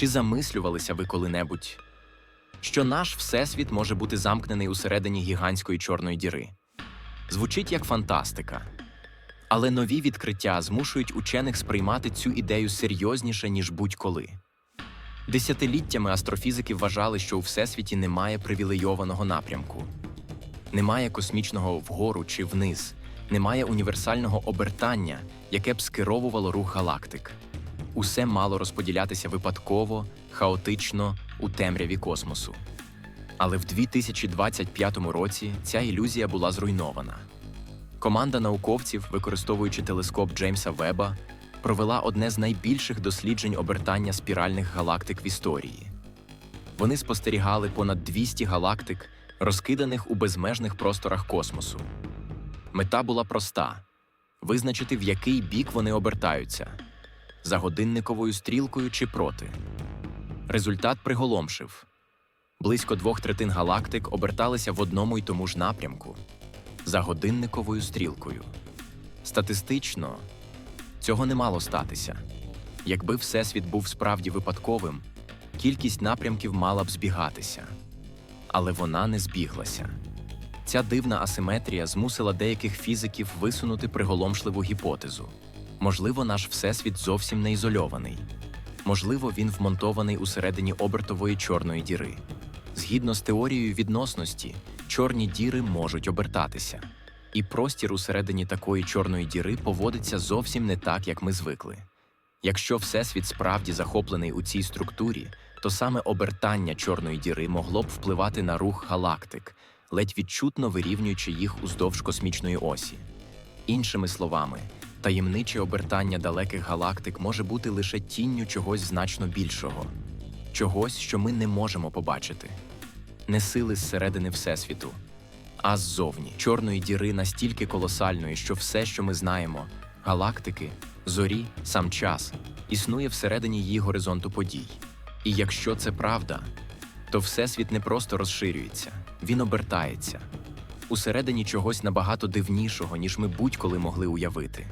Чи замислювалися ви коли-небудь, що наш всесвіт може бути замкнений усередині гігантської чорної діри? Звучить як фантастика. Але нові відкриття змушують учених сприймати цю ідею серйозніше, ніж будь-коли. Десятиліттями астрофізики вважали, що у всесвіті немає привілейованого напрямку, немає космічного вгору чи вниз, немає універсального обертання, яке б скеровувало рух галактик. Усе мало розподілятися випадково, хаотично у темряві космосу. Але в 2025 році ця ілюзія була зруйнована. Команда науковців, використовуючи телескоп Джеймса Веба, провела одне з найбільших досліджень обертання спіральних галактик в історії. Вони спостерігали понад 200 галактик, розкиданих у безмежних просторах космосу. Мета була проста визначити, в який бік вони обертаються за годинниковою стрілкою чи проти. Результат приголомшив. Близько двох третин галактик оберталися в одному й тому ж напрямку за годинниковою стрілкою. Статистично цього не мало статися. Якби Всесвіт був справді випадковим, кількість напрямків мала б збігатися. Але вона не збіглася. Ця дивна асиметрія змусила деяких фізиків висунути приголомшливу гіпотезу. Можливо, наш Всесвіт зовсім не ізольований. Можливо, він вмонтований усередині обертової чорної діри. Згідно з теорією відносності, чорні діри можуть обертатися. І простір усередині такої чорної діри поводиться зовсім не так, як ми звикли. Якщо Всесвіт справді захоплений у цій структурі, то саме обертання чорної діри могло б впливати на рух галактик, ледь відчутно вирівнюючи їх уздовж космічної осі. Іншими словами, таємниче обертання далеких галактик може бути лише тінню чогось значно більшого, чогось, що ми не можемо побачити, не сили зсередини Всесвіту, а ззовні чорної діри настільки колосальної, що все, що ми знаємо, галактики, зорі, сам час, існує всередині її горизонту подій. І якщо це правда, то Всесвіт не просто розширюється, він обертається усередині чогось набагато дивнішого, ніж ми будь-коли могли уявити.